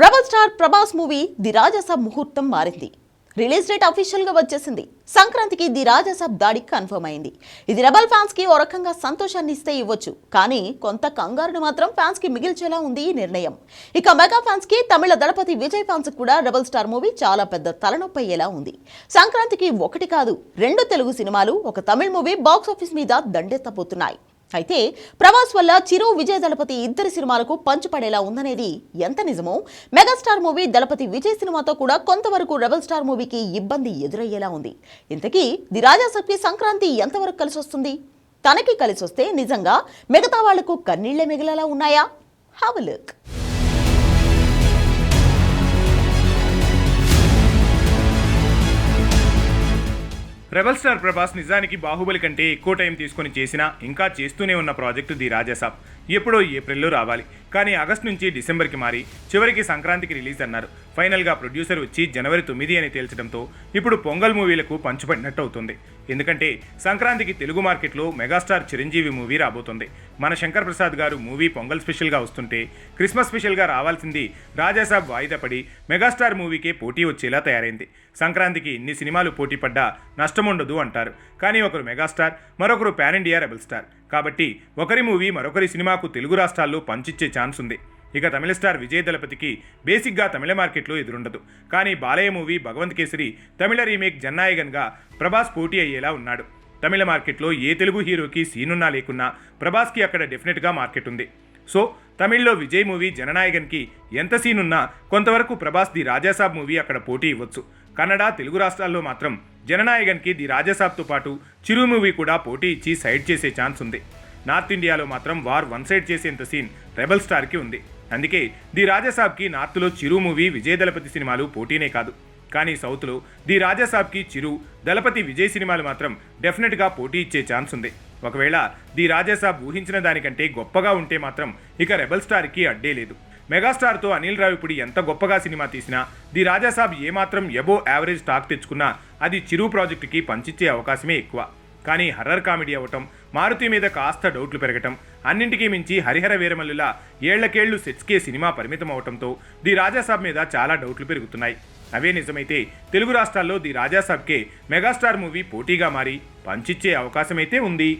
Rebel star Prabhas movie the Rajasaab ముహూర్తం మారింది. Release date అఫీషియల్గా వచ్చేసింది. సంక్రాంతికి ది రాజాసాబ్ దాడి కన్ఫర్మ్ అయింది. ఇది రెబల్ ఫ్యాన్స్కి ఓ రకంగా సంతోషాన్ని ఇస్తే ఇవ్వచ్చు. కానీ కొంత కంగారును మాత్రం ఫ్యాన్స్కి మిగిల్చేలా ఉంది ఈ నిర్ణయం. ఇక మెగా ఫ్యాన్స్కి తమిళ దళపతి విజయ్ ఫ్యాన్స్ కూడా రెబల్ స్టార్ మూవీ చాలా పెద్ద తలనొప్పి అయ్యేలా ఉంది. సంక్రాంతికి ఒకటి కాదు రెండు తెలుగు సినిమాలు ఒక తమిళ మూవీ బాక్స్ ఆఫీస్ మీద దండెత్తబోతున్నాయి. అయితే ప్రభాస్ వల్ల చిరు విజయ్ దళపతి ఇద్దరి సినిమాలకు పంచుపడేలా ఉందనేది ఎంత నిజమో? మెగాస్టార్ మూవీ దళపతి విజయ్ సినిమాతో కూడా కొంతవరకు రెబల్ స్టార్ మూవీకి ఇబ్బంది ఎదురయ్యేలా ఉంది. ఇంతకీ ది రాజాసబ్కి సంక్రాంతి ఎంతవరకు కలిసి వస్తుంది తనకి కలిసి వస్తే నిజంగా మిగతా వాళ్ళకు కన్నీళ్ళే మిగిలేలా ఉన్నాయా? Have look rebel star Prabhas నిజానికి బాహుబలి కంటే ఎక్కువ టైం తీసుకొని చేసినా ఇంకా చేస్తూనే ఉన్న ప్రాజెక్టు ది రాజాసాబ్. ఎప్పుడో ఏప్రిల్లో రావాలి. కానీ ఆగస్ట్ నుంచి డిసెంబర్కి మారి చివరికి సంక్రాంతికి రిలీజ్ అన్నారు. ఫైనల్గా ప్రొడ్యూసర్ వచ్చి జనవరి తొమ్మిది అని తేల్చడంతో ఇప్పుడు పొంగల్ మూవీలకు పంచుపడినట్టు అవుతుంది ఎందుకంటే సంక్రాంతికి తెలుగు మార్కెట్లో మెగాస్టార్ చిరంజీవి మూవీ రాబోతుంది. మన శంకర్ ప్రసాద్ గారు మూవీ పొంగల్ స్పెషల్గా వస్తుంటే క్రిస్మస్ స్పెషల్గా రావాల్సింది రాజాసాబ్ వాయిదా పడి మెగాస్టార్ మూవీకే పోటీ వచ్చేలా తయారైంది. సంక్రాంతికి ఇన్ని సినిమాలు పోటీ పడ్డా నష్టముండదు అంటారు. కానీ ఒకరు మెగాస్టార్ మరొకరు పాన్ ఇండియా రెబల్ స్టార్. కాబట్టి ఒకరి మూవీ మరొకరి సినిమాకు తెలుగు రాష్ట్రాల్లో పంచిచ్చే ఛాన్స్ ఉంది. ఇక తమిళ స్టార్ విజయ్ దళపతికి బేసిక్గా తమిళ మార్కెట్లో ఎదురుండదు. కానీ బాలయ్య మూవీ భగవంత్ కేసరి తమిళ రీమేక్ జన్నాయగన్గా ప్రభాస్ పోటీ అయ్యేలా ఉన్నాడు. తమిళ మార్కెట్లో ఏ తెలుగు హీరోకి సీనున్నా లేకున్నా ప్రభాస్కి అక్కడ డెఫినెట్గా మార్కెట్ ఉంది. సో తమిళ్ళో విజయ్ మూవీ జననాయకన్కి ఎంత సీనున్నా కొంతవరకు ప్రభాస్ ది రాజాసాబ్ మూవీ అక్కడ పోటీ ఇవ్వచ్చు. కన్నడ తెలుగు రాష్ట్రాల్లో మాత్రం జననాయకన్కి ది రాజాసాబ్తో పాటు చిరు మూవీ కూడా పోటీ ఇచ్చి సైడ్ చేసే ఛాన్స్ ఉంది. నార్త్ ఇండియాలో మాత్రం వార్ వన్ సైడ్ చేసేంత సీన్ రెబల్ స్టార్కి ఉంది. అందుకే ది రాజాసాబ్కి నార్త్లో చిరు మూవీ విజయ దళపతి సినిమాలు పోటీనే కాదు. కానీ సౌత్లో ది రాజాసాబ్కి చిరు దళపతి విజయ్ సినిమాలు మాత్రం డెఫినెట్గా పోటీ ఇచ్చే ఛాన్స్ ఉంది. ఒకవేళ ది రాజాసాబ్ ఊహించిన దానికంటే గొప్పగా ఉంటే మాత్రం ఇక రెబల్ స్టార్కి అడ్డే లేదు. మెగాస్టార్తో అనిల్ రావిపుడి ఎంత గొప్పగా సినిమా తీసినా ది రాజాసాబ్ ఏమాత్రం ఎబో యావరేజ్ టాక్ తెచ్చుకున్నా అది చిరు ప్రాజెక్టుకి పంచిచ్చే అవకాశమే ఎక్కువ. కానీ హర్రర్ కామెడీ అవ్వటం మారుతి మీద కాస్త డౌట్లు పెరగటం అన్నింటికీ మించి హరిహర వీరమల్లులా ఏళ్ళకేళ్ళు సెట్స్కే సినిమా పరిమితం అవటంతో ది రాజాసాబ్ మీద చాలా డౌట్లు పెరుగుతున్నాయి. అవే నిజమైతే తెలుగు రాష్ట్రాల్లో ది రాజాసాబ్కే మెగాస్టార్ మూవీ పోటీగా మారి పంచిచ్చే అవకాశమైతే ఉంది.